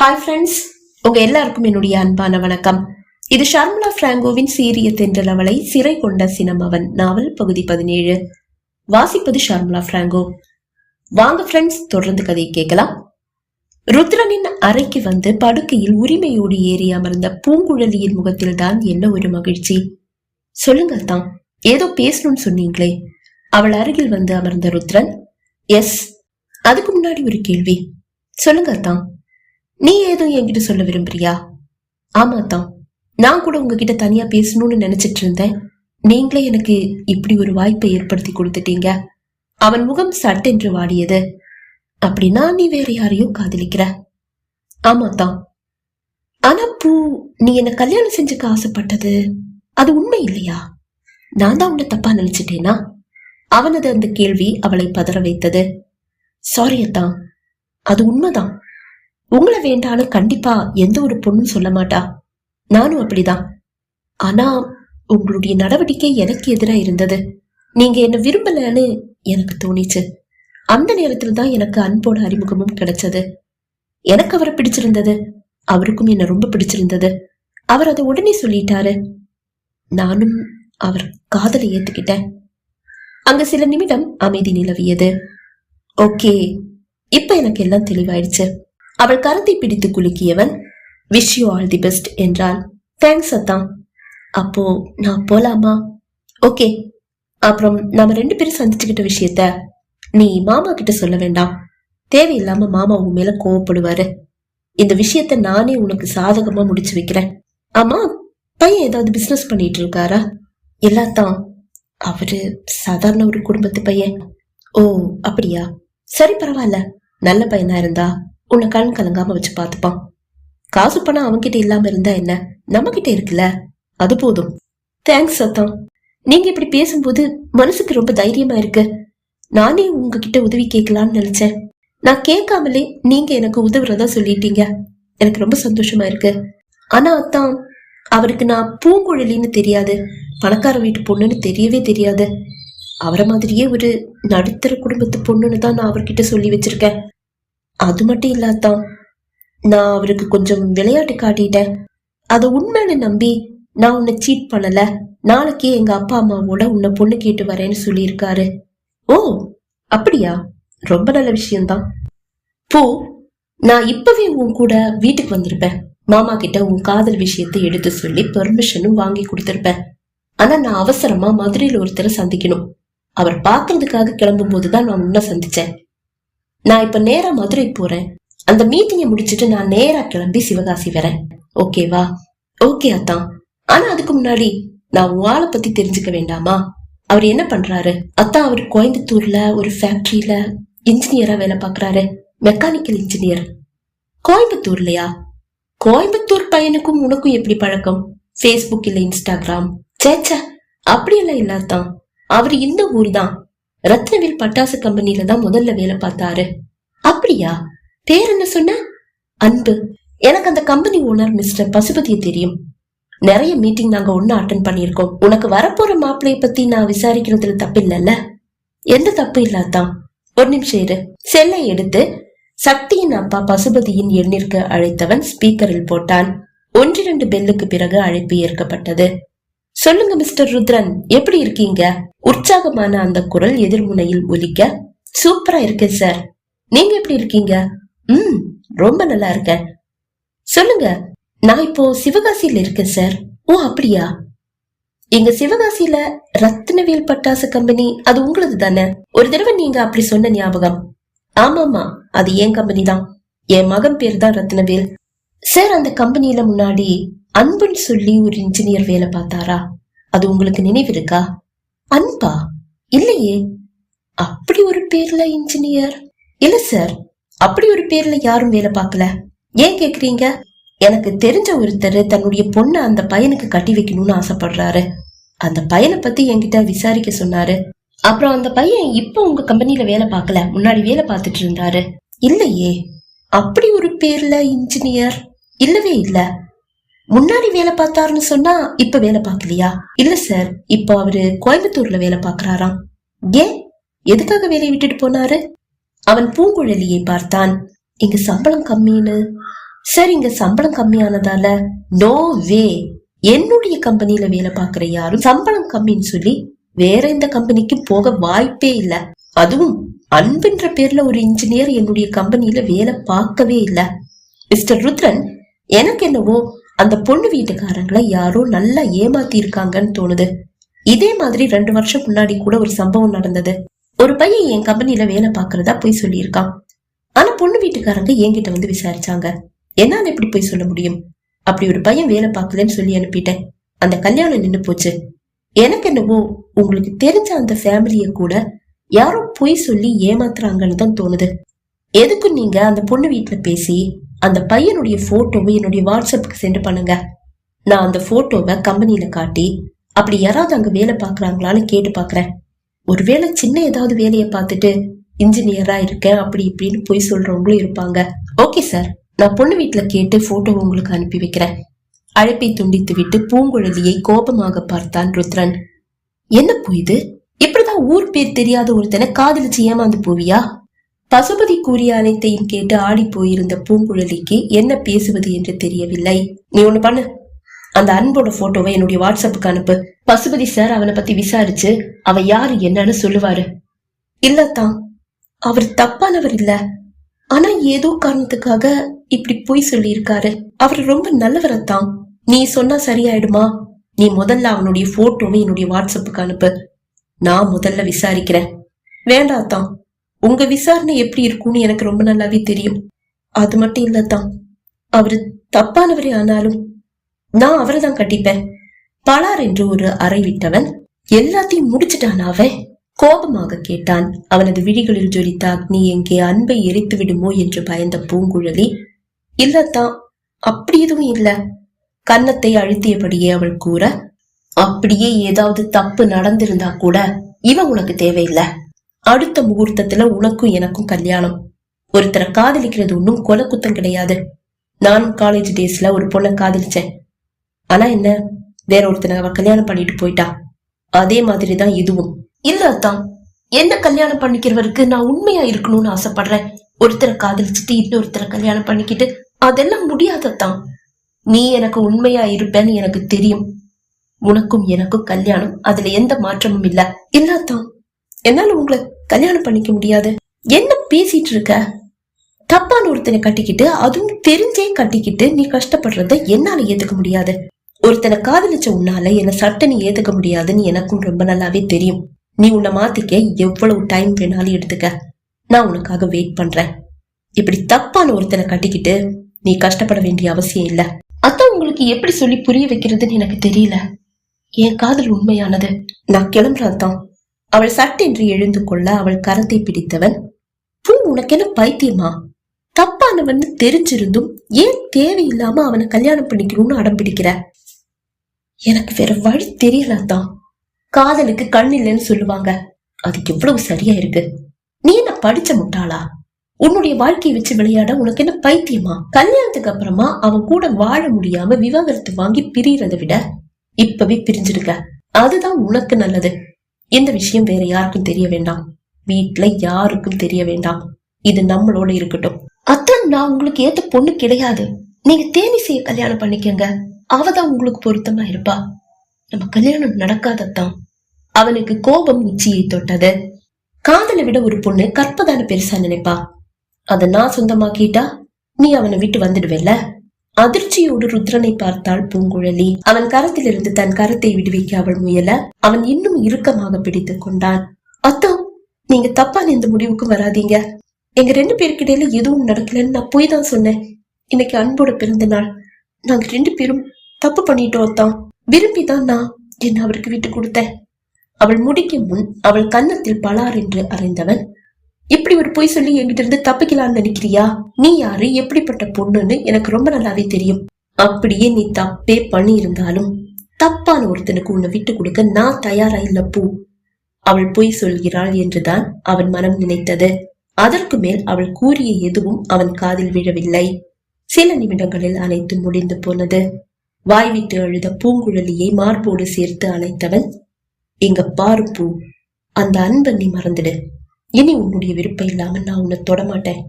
Hi friends உங்க எல்லாருக்கும் என்னுடைய அன்பான வணக்கம். இது ஷர்மலா பிராங்கோவின் சீரிய தென்றல் அவளை சிறை கொண்ட சினமவன் நாவல் பகுதி பதினேழு. வாசிப்பது ஷர்மலா பிராங்கோ. வாங்க ஃப்ரெண்ட்ஸ் தொடர்ந்து கதையை கேட்கலாம். ருத்ரனின் அறைக்கு வந்து படுக்கையில் உரிமையோடு ஏறி அமர்ந்த பூங்குழலியின் முகத்தில் தான் என்ன ஒரு மகிழ்ச்சி. சொல்லுங்க தான் ஏதோ பேசணும்னு சொன்னீங்களே. அவள் அருகில் வந்து அமர்ந்த ருத்ரன் எஸ் அதுக்கு முன்னாடி ஒரு கேள்வி. சொல்லுங்க தான் நீ ஏதும் என்கிட்ட சொல்ல விரும்புறியா? ஆமா தான் நான் கூட உங்ககிட்ட தனியா பேசணும்னு நினைச்சிட்டு இருந்தேன். நீங்களே எனக்கு இப்படி ஒரு வாய்ப்பை ஏற்படுத்தி கொடுத்துட்டீங்க. அவன் முகம் சட்டென்று வாடியது. அப்படின்னா நீ வேற யாரையும் காதலிக்கிற? ஆமா தான் ஆனா பூ நீ என்ன கல்யாணம் செஞ்சுக்க ஆசைப்பட்டது அது உண்மை இல்லையா? நான் தான் உன்னை தப்பா நினைச்சிட்டேனா? அவனது அந்த கேள்வி அவளை பதற வைத்தது. சாரி அத்தான் அது உண்மைதான். உங்களை வேண்டாலும் கண்டிப்பா எந்த ஒரு பொண்ணும் சொல்ல மாட்டா. நானும் அப்படிதான். ஆனா உங்களுடைய நடவடிக்கை எனக்கு எதிரா இருந்தது. நீங்க என்ன விரும்பலன்னு எனக்கு தோணிச்சு. அந்த நேரத்துல தான் எனக்கு அன்போட அறிமுகமும் கிடைச்சது. எனக்கு அவரை பிடிச்சிருந்தது. அவருக்கும் என்ன ரொம்ப பிடிச்சிருந்தது. அவர் அதை உடனே சொல்லிட்டாரு. நானும் அவர் காதலை ஏத்துக்கிட்டேன். அங்க சில நிமிடம் அமைதி நிலவியது. ஓகே இப்ப எனக்கு எல்லாம் தெளிவாயிடுச்சு. அவள் கரத்தை பிடித்து குலுக்கியவன் wish you all the best என்றான். தேங்க்ஸ் அத்தான் அப்போ நான் போலாமா? ஓகே அப்புறம் நாம ரெண்டு பேரும் சந்திச்சுக்கிட்ட விஷயத்த நீ மாமா கிட்ட சொல்ல வேண்டாம். தேவையில்லாம மாமா உன் மேல கோவப்படுவாரு. இந்த விஷயத்த நானே உனக்கு சாதகமா முடிச்சு வைக்கிறேன். ஆமா பையன் ஏதாவது பிசினஸ் பண்ணிட்டு இருக்காரா? எல்லாத்தான் அவரு சாதாரண ஒரு குடும்பத்து பையன். ஓ அப்படியா? சரி பரவாயில்ல. நல்ல பையனா இருந்தா உன்னை கண் கலங்காம வச்சு பார்த்துப்பான். காசு பணம் அவன்கிட்ட இல்லாம இருந்தா என்ன? நம்ம கிட்ட இருக்குல்ல? அது போதும். தேங்க்ஸ் அத்தான் நீங்க இப்படி பேசும்போது மனசுக்கு ரொம்ப தைரியமா இருக்கு. நானே உங்ககிட்ட உதவி கேட்கலாம்னு நினைச்சேன். நான் கேட்காமலே நீங்க எனக்கு உதவுறதா சொல்லிட்டீங்க. எனக்கு ரொம்ப சந்தோஷமா இருக்கு. ஆனா அத்தான் அவருக்கு நான் பூங்குழலின்னு தெரியாது. பணக்கார வீட்டு பொண்ணுன்னு தெரியவே தெரியாது. அவரை மாதிரியே ஒரு நடுத்தர குடும்பத்து பொண்ணுன்னு தான் நான் அவர்கிட்ட சொல்லி வச்சிருக்கேன். அது மட்டும் இல்லாதான் நான் அவருக்கு கொஞ்சம் விளையாட்டு காட்டிட்டேன். அதை உண்மைன்னு நம்பி நான் உன்னை சீட் பண்ணல. நாளைக்கே எங்க அப்பா அம்மாவோட உன்னை பொண்ணு கேட்டு வரேன்னு சொல்லியிருக்காரு. ஓ அப்படியா? ரொம்ப நல்ல விஷயம்தான். போ நான் இப்பவே உன் கூட வீட்டுக்கு வந்திருப்பேன். மாமா கிட்ட உன் காதல் விஷயத்தை எடுத்து சொல்லி பெர்மிஷனும் வாங்கி கொடுத்திருப்பேன். ஆனா நான் அவசரமா மதுரையில ஒருத்தரை சந்திக்கணும். அவர் பாக்குறதுக்காக கிளம்பும் போதுதான் நான் உன்னை சந்திச்சேன். நான் இப்ப நேரா மதுரை போறேன். அந்த மீட்டிங்கை முடிச்சிட்டு நான் நேரா கிளம்பி சிவகாசி வரேன். ஓகேவா ஓகே அத்தான் ஆனா அதுக்கு முன்னாடி நான் உன் பத்தி தெரிஞ்சுக்க வேண்டாமா? அவர் என்ன பண்றாரு? அத்தான் அவர் கோயம்புத்தூர்ல ஒரு ஃபேக்டரியில இன்ஜினியரா வேலை பாக்குறாரு மெக்கானிக்கல் இன்ஜினியர் கோயம்புத்தூர்லயா? கோயம்புத்தூர் பையனுக்கும் உனக்கும் எப்படி பழக்கம்? ஃபேஸ்புக் இல்ல இன்ஸ்டாகிராம் சேச்சா அப்படியெல்லாம் இல்லாதான் அவர் இந்த ஊர் தான் ரத்னவேல் பட்டாசு கம்பெனில தான் முதல்ல வேலை பார்த்தாரு. அப்படியா? பேர் என்ன சொன்ன? அன்பு. எனக்கு அந்த கம்பெனி ஓனர் மிஸ்டர் பசுபதியை தெரியும். நிறைய மீட்டிங் நாங்க ஒண்ணு அட்டன் பண்ணிருக்கோம் உனக்கு வரப்போற மாப்பிளைய பத்தி நான் விசாரிக்கிறதுல தப்பு இல்லைல்ல? எந்த தப்பு இல்லாதான்? ஒரு நிமிஷம் இரு. செல்லை எடுத்து சக்தியின் அப்பா பசுபதியின் எண்ணிற்கு அழைத்தவன் ஸ்பீக்கரில் போட்டான். ஒன்றிரண்டு பெல்லுக்கு பிறகு அழைப்பு ஏற்கப்பட்டது. சொல்லுங்க மிஸ்டர் ருத்ரன். எப்படி இருக்கீங்க? உற்சாகமான அந்த குரல் எதிர்முனையில் ஒலிக்க. சூப்பரா இருக்கேன் சார் நீங்க எப்படி இருக்கீங்க? ம் ரொம்ப நல்லா இருக்கேன். சொல்லுங்க நான் இப்போ சிவகாசியில இருக்கேன் சார் ஓ அப்படியா? எங்க சிவகாசியில ரத்னவேல் பட்டாசு கம்பெனி அது உங்களது தானே? ஒரு தடவை நீங்க அப்படி சொன்ன ஞாபகம். ஆமாமா அது என் கம்பெனி தான் என் மகன் பேர் தான் ரத்னவேல். சார் அந்த கம்பெனியில முன்னாடி அன்புன்னு சொல்லி ஒரு இன்ஜினியர் வேலை பார்த்தாரா? அது உங்களுக்கு நினைவு இருக்கா அன்பா? இல்லையே. அப்படி ஒரு பேர்ல இன்ஜினியர் இல்ல சார் அப்படி ஒரு பேர்ல யாரும் வேலை பார்க்கல. ஏன் கேக்குறீங்க? எனக்கு தெரிஞ்ச ஒருத்தர் தன்னுடைய பொண்ணை அந்த பையனுக்கு கட்டி வைக்கணும்னு ஆசைப்படுறாரு. அந்த பையனை பத்தி என்கிட்ட விசாரிக்க சொன்னாரு. அப்புறம் அந்த பையன் இப்போ உங்க கம்பெனில வேலை பார்க்கல. முன்னாடி வேலை பார்த்துட்டு இருந்தாரு. இல்லையே. அப்படி ஒரு பேர்ல இன்ஜினியர் இல்லவே இல்ல. முன்னாடி வேலை பார்த்தாருன்னு சொன்னா இப்ப வேலை பார்க்கலையா? இல்ல சார் இப்போ அவரு கோயம்புத்தூர்ல வேலை பார்க்கறாராம். ஏன்? எதுக்காக வேலையை விட்டுட்டு போனாரு? அவன் பூங்குழலியை பார்த்தான். இங்க சம்பளம் கம்மின்னு. சார் இங்க சம்பளம் கம்மியானதால நோ வே என்னுடைய கம்பெனியில வேலை பார்க்கிற யாரும் சம்பளம் கம்மின்னு சொல்லி வேற எந்த கம்பெனிக்கு போக வாய்ப்பே இல்ல. அதுவும் அன்புன்ற பேர்ல ஒரு இன்ஜினியர் என்னுடைய கம்பெனியில வேலை பார்க்கவே இல்ல. மிஸ்டர் ருத்ரன் எனக்கு என்னவோ அந்த பொண்ணு வீட்டுக்காரங்களை யாரோ நல்லா ஏமாத்தி இருக்காங்கன்னு தோணுது. இதே மாதிரி ரெண்டு வருஷம் முன்னாடி கூட ஒரு சம்பவம் நடந்தது. ஒரு பையன் என் கம்பெனில வேலை பார்க்கறதா போய் சொல்லியிருக்கான். ஆனா பொண்ணு வீட்டுக்காரங்க என்கிட்ட வந்து விசாரிச்சாங்க. என்னால எப்படி போய் சொல்ல முடியும்? அப்படி ஒரு பையன் வேலை பார்க்கலன்னு சொல்லி அனுப்பிட்டேன். அந்த கல்யாணம் நின்னு போச்சு. எனக்கு என்னவோ உங்களுக்கு தெரிஞ்ச அந்த ஃபேமிலிய கூட யாரோ பொய் சொல்லி ஏமாத்துறாங்கன்னு தான் தோணுது. எதுக்கு நீங்க அந்த பொண்ணு வீட்டுல பேசி அந்த பையனுடைய போட்டோவை என்னுடைய வாட்ஸ்அப்புக்கு சென்ட் பண்ணுங்க. நான் அந்த போட்டோவை கம்பெனியில காட்டி அப்படி யாராவது அங்க வேலை பார்க்கறாங்களான்னு கேட்டு பார்க்கறேன் ஒருவேளை சின்ன ஏதாவது வேலையை பார்த்துட்டு இன்ஜினியரா இருக்கேன் அப்படி இப்படின்னு போய் சொல்றவங்களும் இருப்பாங்க. ஓகே சார் நான் பொண்ணு வீட்டுல கேட்டு போட்டோ உங்களுக்கு அனுப்பி வைக்கிறேன். அழைப்பை துண்டித்து விட்டு பூங்குழலியை கோபமாக பார்த்தான் ருத்ரன். என்ன போயுது இப்படிதான் ஊர் பேர் தெரியாத ஒருத்தனை காதலிச்சு ஏமாந்து போவியா? பசுபதி கூறிய அனைத்தையும் கேட்டு ஆடி போயிருந்த பூங்குழலிக்கு என்ன பேசுவது என்று தெரியவில்லை. நீ ஒண்ணு பண்ணு. அந்த அன்போட போட்டோவை என்னுடைய வாட்ஸ்அப்புக்கு அனுப்பு. பசுபதி சார் அவனை பத்தி விசாரிச்சு அவ யாரு என்னன்னு சொல்லுவாரு. இல்லத்தான். அவர் தப்பானவர் இல்ல. ஆனா ஏதோ காரணத்துக்காக இப்படி பொய் சொல்லியிருக்காரு. அவர் ரொம்ப நல்லவரத்தான். நீ சொன்னா சரியாயிடுமா? நீ முதல்ல அவனுடைய போட்டோவை என்னுடைய வாட்ஸ்அப்புக்கு அனுப்பு. நான் முதல்ல விசாரிக்கிறேன். வேண்டாத்தான். உங்க விசாரணை எப்படி இருக்கும்னு எனக்கு ரொம்ப நல்லாவே தெரியும். அது மட்டும் இல்லத்தான் அவரு தப்பானவரே ஆனாலும் நான் அவரை தான் கட்டிப்பேன் பலார் என்று ஒரு அறை விட்டவன் எல்லாத்தையும் முடிச்சிட்டான் அவன். கோபமாக கேட்டான் அவனது விழிகளில் ஜொலித்த அக்னி எங்கே அன்பை எரித்து விடுமோ என்று பயந்த பூங்குழலி. இல்லத்தான் அப்படி எதுவும் இல்ல. கன்னத்தை அழுத்தியபடியே அவள் கூற அப்படியே ஏதாவது தப்பு நடந்திருந்தா கூட இவன் உனக்கு தேவையில்லை. அடுத்த முகூர்த்தத்துல உனக்கும் எனக்கும் கல்யாணம். ஒருத்தரை காதலிக்கிறது ஒன்றும் கொலை குத்தம் கிடையாது. நானும் காலேஜ் டேஸ்ல ஒரு பொண்ணை காதலிச்சேன். ஆனா என்ன வேற ஒருத்தனை அவ கல்யாணம் பண்ணிட்டு போயிட்டா. அதே மாதிரி தான் இதுவும். இல்ல அத்தான் என்ன கல்யாணம் பண்ணிக்கிறவருக்கு நான் உண்மையா இருக்கணும்னு ஆசைப்படுறேன். ஒருத்தரை காதலிச்சுட்டு இன்னொருத்தரை கல்யாணம் பண்ணிக்கிட்டு அதெல்லாம் முடியாதத்தான் நீ எனக்கு உண்மையா இருப்பேன்னு எனக்கு தெரியும். உனக்கும் எனக்கும் கல்யாணம் அதுல எந்த மாற்றமும் இல்ல. இல்லாதான் என்னால உங்களை கல்யாணம் பண்ணிக்க முடியாது. என்ன பேசிட்டு இருக்க? தப்பான ஒருத்தனை கட்டிக்கிட்டு அதுவும் தெரிஞ்சே கட்டிக்கிட்டு நீ கஷ்டப்படுறத என்னால ஏத்துக்க முடியாது. ஒருத்தனை காதலிச்ச உன்னால என்ன சட்டனை ஏத்துக்க முடியாதுன்னு எனக்கும் ரொம்ப நல்லாவே தெரியும். நீ உன்னை மாத்திக்க எவ்வளவு டைம் வேணாலும் எடுத்துக்க. நான் உனக்காக வெயிட் பண்றேன். இப்படி தப்பான ஒருத்தனை கட்டிக்கிட்டு நீ கஷ்டப்பட வேண்டிய அவசியம் இல்ல. அதான் உங்களுக்கு எப்படி சொல்லி புரிய வைக்கிறதுன்னு எனக்கு தெரியல. என் காதல் உண்மையானது. நான் கிளம்புறதுதான். அவள் சட்டென்று எழுந்து கொள்ள அவள் கரத்தை பிடித்தவன் பூ உனக்கென பைத்தியமா? தப்பானவன் தெரிஞ்சிருந்தும் ஏன் தேவையில்லாம அவனை கல்யாணம் பண்ணிக்கணும்னு அடம் பிடிக்கிற? எனக்கு வேற வழி தெரியலதான். காதலுக்கு கண் இல்லைன்னு சொல்லுவாங்க. அது எவ்வளவு சரியா இருக்கு நீ என்ன படிச்ச முட்டாளா? உன்னுடைய வாழ்க்கையை வச்சு விளையாட உனக்கு என்ன பைத்தியமா? கல்யாணத்துக்கு அப்புறமா அவன் கூட வாழ முடியாம விவாகரத்து வாங்கி பிரியறதை விட இப்பவே பிரிஞ்சிருக்க. அதுதான் உனக்கு நல்லது. இந்த விஷயம் வேற யாருக்கும் தெரிய வேண்டாம். வீட்டுல யாருக்கும் தெரிய வேண்டாம். இது நம்மளோட இருக்கட்டும். அத்தான் நான் உங்களுக்கு ஏத்த பொண்ணு கிடையாது. நீங்க தேனிசைய கல்யாணம் பண்ணிக்கங்க. அவதான் உங்களுக்கு பொருத்தமா இருப்பா. நம்ம கல்யாணம் நடக்காதத்தான். அவனுக்கு கோபம் உச்சியை தொட்டது. காதலை விட ஒரு பொண்ணு கற்பதான பெருசா நினைப்பா. அத நான் சொந்தமாக்கிட்டா நீ அவனை விட்டு வந்துடுவேல்ல? அதிர்ச்சியோடு ருத்ரனை பார்த்தாள் பூங்குழலி. அவன் கரத்திலிருந்து தன் கரத்தை விடுவிக்க அவள் முயல அவன் இன்னும் இறுக்கமாக பிடித்துக் கொண்டான். அத்தா நீங்க தப்பான இந்த முடிவுக்கு வராதீங்க. எங்க ரெண்டு பேருக்கிடையில எதுவும் நடக்கலன்னு நான் போய் தான் சொன்னேன். இன்னைக்கு அன்போட பிறந்த நாள். நாங்க ரெண்டு பேரும் தப்பு பண்ணிட்டோம் அத்தான் விரும்பி தான் நான் என்ன அவருக்கு விட்டு கொடுத்தேன். அவள் முடிக்கும் முன் அவள் கன்னத்தில் பலார் என்று அறிந்தவன் இப்படி ஒரு பொய் சொல்லி என்கிட்ட இருந்து தப்பிக்கலாம்னு நினைக்கிறியா? நீ யாரு? எப்படிப்பட்ட பொண்ணுன்னு எனக்கு ரொம்ப நல்லாவே தெரியும். அப்படியே நீ தப்பே பண்ணி இருந்தாலும் தப்பான ஒருத்தனுக்கு உன்னை விட்டு கொடுக்க நான் தயாரா இல்ல பூ. அவள் பொய் சொல்கிறாள் என்றுதான் அவன் மனம் நினைத்தது. அதற்கு மேல் அவள் கூறிய எதுவும் அவன் காதில் விழவில்லை. சில நிமிடங்களில் அனைத்து முடிந்து போனது. வாய்விட்டு அழுத பூங்குழலியை மார்போடு சேர்த்து அணைத்தவன் இங்க பாரு பூ. அந்த அன்பை நீ மறந்துடு. இனி உன்னுடைய விருப்பம் இல்லாம நான் உன்னை தொடமாட்டேன்.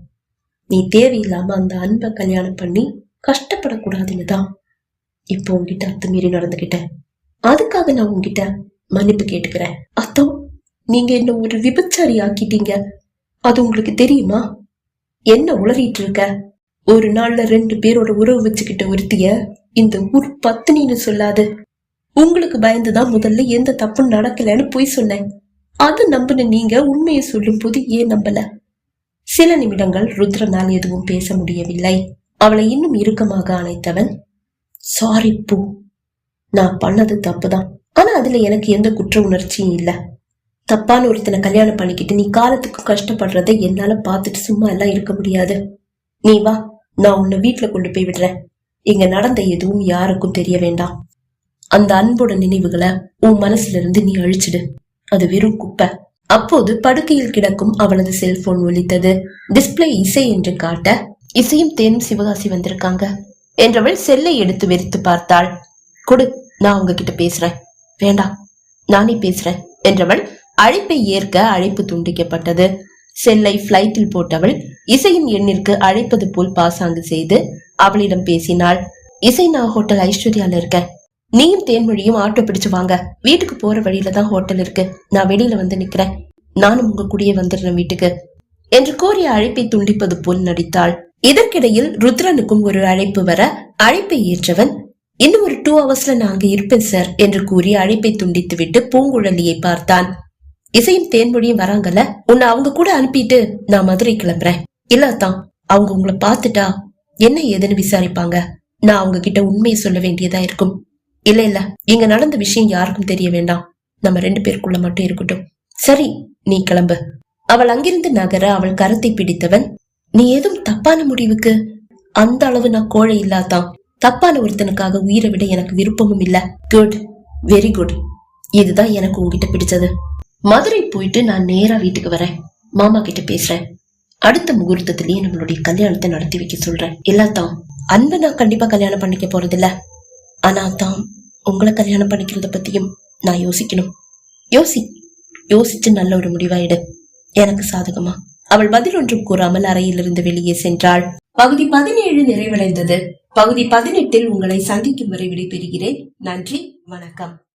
நீ தேவையில்லாம அந்த அன்பை கல்யாணம் பண்ணி கஷ்டப்படக்கூடாதுன்னு தான் இப்போ உங்ககிட்ட அத்துமீறி நடந்துகிட்டேன். அதுக்காக நான் உங்ககிட்ட மன்னிப்பு கேட்டுக்கிறேன். அத்தம் நீங்க என்ன ஒரு விபச்சாரி ஆக்கிட்டீங்க அது உங்களுக்கு தெரியுமா? என்ன உளறிட்டு இருக்க ஒரு நாள்ல ரெண்டு பேரோட உறவு வச்சுக்கிட்ட ஒருத்திய இந்த ஊர் பத்தினின்னு சொல்லாது. உங்களுக்கு பயந்துதான் முதல்ல எந்த தப்பும் நடக்கலன்னு போய் சொன்னேன். அது நம்பின நீங்க உண்மையை சொல்லும் போது ஏன் நம்பல? சில நிமிடங்கள் ருத்ரனால் எதுவும் பேச முடியவில்லை. அவளை இன்னும் இறுக்கமாக அணைத்தவன் சாரி பூ. நான் பண்ணது தப்புதான். ஆனா அதுல எனக்கு எந்த குற்ற உணர்ச்சியும் இல்ல. தப்பான ஒருத்தனை கல்யாணம் பண்ணிக்கிட்டு நீ காலத்துக்கு கஷ்டப்படுறத என்னால பார்த்துட்டு சும்மா எல்லாம் இருக்க முடியாது. நீ வா நான் உன்னை வீட்டுல கொண்டு போய் விடுறேன். இங்க நடந்த எதுவும் யாருக்கும் தெரிய வேண்டாம். அந்த அன்போட நினைவுகளை உன் மனசுல இருந்து நீ அழிச்சிடு. அது வெறும் குப்பை. அப்போது படுக்கையில் கிடக்கும் அவளது செல்போன் ஒலித்தது. டிஸ்பிளே இசை என்று காட்ட இசையும் தேனும் சிவகாசி வந்திருக்காங்க என்றவள் செல்லை எடுத்து வெறித்து பார்த்தாள். கொடு நான் உங்ககிட்ட பேசுறேன். வேண்டாம் நானே பேசுறேன் என்றவள் அழைப்பை ஏற்க அழைப்பு துண்டிக்கப்பட்டது. செல்லை பிளைட்டில் போட்டவள் இசையின் எண்ணிற்கு அழைப்பது போல் பாசாங்கு செய்து அவளிடம் பேசினாள். இசை நான் ஹோட்டல் ஐஸ்வர்யால இருக்கேன். நீயும் தேன்மொழியும் ஆட்டோ பிடிச்சு வாங்க. வீட்டுக்கு போற வழியில தான் ஹோட்டல் இருக்கு. நான் வெளியில வந்து நிக்கிறேன். நானும் உங்க கூடயே வந்துடுறேன் வீட்டுக்கு. என்று கூறிய அழைப்பை துண்டிப்பது போல் நடித்தாள். இதற்கிடையில் ருத்ரனுக்கும் ஒரு அழைப்பு வர அழைப்பை ஏற்றவன் இன்னும் ஒரு டூ ஹவர்ஸ்ல நான் அங்க இருப்பேன் சார் என்று கூறி அழைப்பை துண்டித்து விட்டு பூங்குழலியை பார்த்தான். இசையும் தேன்மொழியும் வராங்கல்ல உன்னை அவங்க கூட அனுப்பிட்டு நான் மதுரை கிளம்புறேன். இல்லாதான் அவங்க உங்களை பார்த்துட்டா என்ன ஏதுன்னு விசாரிப்பாங்க. நான் அவங்க கிட்ட உண்மையை சொல்ல வேண்டியதா இருக்கும். இல்ல இல்ல. இங்க நடந்த விஷயம் யாருக்கும் தெரிய வேண்டாம். நம்ம ரெண்டு பேருக்குள்ள மட்டும் இருக்கட்டும். சரி நீ கிளம்பு. அவள் அங்கிருந்து நகர அவள் கரத்தை பிடித்தவன் நீ ஏதும் தப்பான முடிவுக்கு? அந்த அளவு நான் கோழை இல்லாதான். தப்பான ஒருத்தனுக்காக உயிரை விட எனக்கு விருப்பமும் இல்ல. குட் வெரி குட் இதுதான் எனக்கு உங்ககிட்ட பிடிச்சது. மதுரை போயிட்டு நான் நேரா வீட்டுக்கு வரேன். மாமா கிட்ட பேசுறேன். அடுத்த முகூர்த்தத்திலேயே நம்மளுடைய கல்யாணத்தை நடத்தி வைக்க சொல்றேன். எல்லாத்தான் அன்பை நான் கண்டிப்பா கல்யாணம் பண்ணிக்க போறதில்ல. ஆனா தான் உங்களை கல்யாணம் பண்ணிக்கிறத பத்தியும் நான் யோசிக்கணும். யோசி யோசிச்சு நல்ல ஒரு முடிவாயிடு எனக்கு சாதகமா. அவள் பதில் ஒன்றும் கூறாமல் அறையிலிருந்து வெளியே சென்றாள். பகுதி பதினேழு நிறைவடைந்தது. பகுதி பதினெட்டில் உங்களை சந்திக்கும் வரை விடைபெறுகிறேன். நன்றி வணக்கம்.